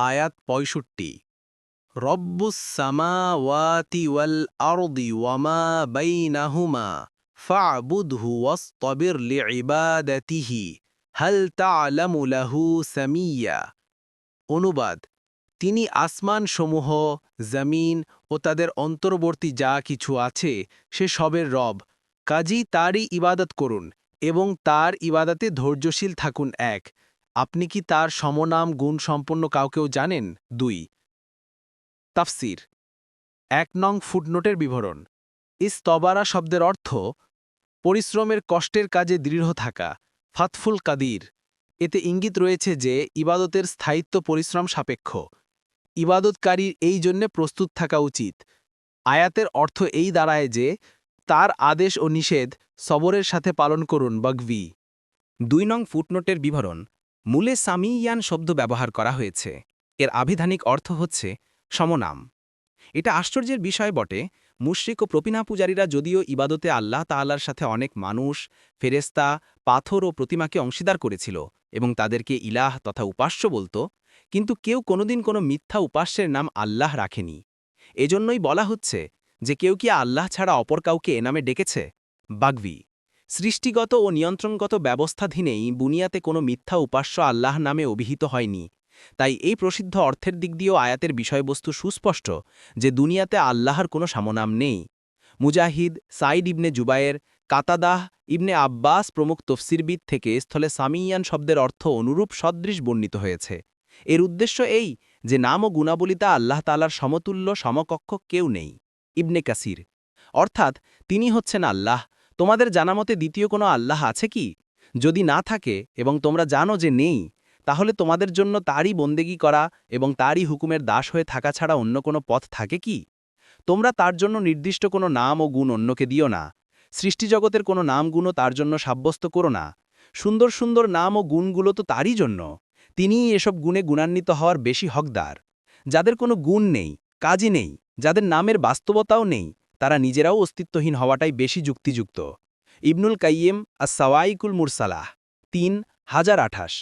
আয়াত পঁয়ষট্টি। ওয়ামা অনুবাদ, তিনি আসমানসমূহ, জমিন ও তাদের অন্তর্বর্তী যা কিছু আছে, সে সবের রব। কাজী তারই ইবাদত করুন এবং তার ইবাদতে ধৈর্যশীল থাকুন এক। আপনি কি তার সমনাম গুণ সম্পন্ন কাউকেও জানেন? দুই। তাফসির। এক নং ফুটনোটের বিবরণ। ইস্তবারা শব্দের অর্থ, পরিশ্রমের কষ্টের কাজে দৃঢ় থাকা, ফাতফুল কাদির। এতে ইঙ্গিত রয়েছে যে, ইবাদতের স্থায়িত্ব পরিশ্রম সাপেক্ষ। ইবাদতকারীর এই জন্যে প্রস্তুত থাকা উচিত। আয়াতের অর্থ এই দাঁড়ায় যে, তার আদেশ ও নিষেধ সবরের সাথে পালন করুন বগভি দুই নং ফুটনোটের বিবরণ। মূলে সামিয়ান শব্দ ব্যবহার করা হয়েছে। এর আবিধানিক অর্থ হচ্ছে সমনাম। এটা আশ্চর্যের বিষয় বটে। মুশরিক ও প্রপিনা পূজারীরা যদিও ইবাদতে আল্লাহ তাআলার সাথে অনেক মানুষ ফেরেস্তা পাথর ও প্রতিমাকে অংশীদার করেছিল এবং তাদেরকে ইলাহ তথা উপাস্য বলত, কিন্তু কেউ কোনোদিন কোনো মিথ্যা উপাস্যের নাম আল্লাহ রাখেনি। এজন্যই বলা হচ্ছে যে কেউ কি আল্লাহ ছাড়া অপর কাউকে এ নামে ডেকেছে? বাগভি। সৃষ্টিগত ও নিয়ন্ত্রণগত ব্যবস্থাধীনেই বুনিয়াতে কোনো মিথ্যা উপাস্য আল্লাহ নামে অভিহিত হয়নি। তাই এই প্রসিদ্ধ অর্থের দিক দিয়েও আয়াতের বিষয়বস্তু সুস্পষ্ট যে দুনিয়াতে আল্লাহর কোনো সামনাম নেই। মুজাহিদ সাইদ ইবনে জুবায়ের, কাতাদাহ ইবনে আব্বাস প্রমুখ তফসিরবিদ থেকে স্থলে সামিয়ান শব্দের অর্থ অনুরূপ সদৃশ বর্ণিত হয়েছে। এর উদ্দেশ্য এই যে নাম ও গুণাবলিতা আল্লাহ তালার সমতুল্য, সমকক্ষ কেউ নেই। ইবনে কাসির। অর্থাৎ তিনি হচ্ছেন আল্লাহ তোমাদের জানামতে দ্বিতীয় কোনো আল্লাহ আছে কি? যদি না থাকে এবং তোমরা জানো যে নেই, তাহলে তোমাদের জন্য তারই বন্দেগী করা এবং তারই হুকুমের দাস হয়ে থাকা ছাড়া অন্য কোনো পথ থাকে কি? তোমরা তার জন্য নির্দিষ্ট কোনো নাম ও গুণ অন্যকে দিও না। সৃষ্টিজগতের কোনো নাম গুণও তার জন্য সাব্যস্ত করো না। সুন্দর সুন্দর নাম ও গুণগুলো তো তারই জন্য। তিনিই এসব গুণে গুণান্বিত হওয়ার বেশি হকদার। যাদের কোনো গুণ নেই, কাজই নেই, যাদের নামের বাস্তবতাও নেই তারা নিজেরাও অস্তিত্বহীন হওয়াটাই বেশি যুক্তিযুক্ত। ইবনুল কাইয়েম আসাওয়াইকুল মুরসালাহ তিন হাজার আঠাশ।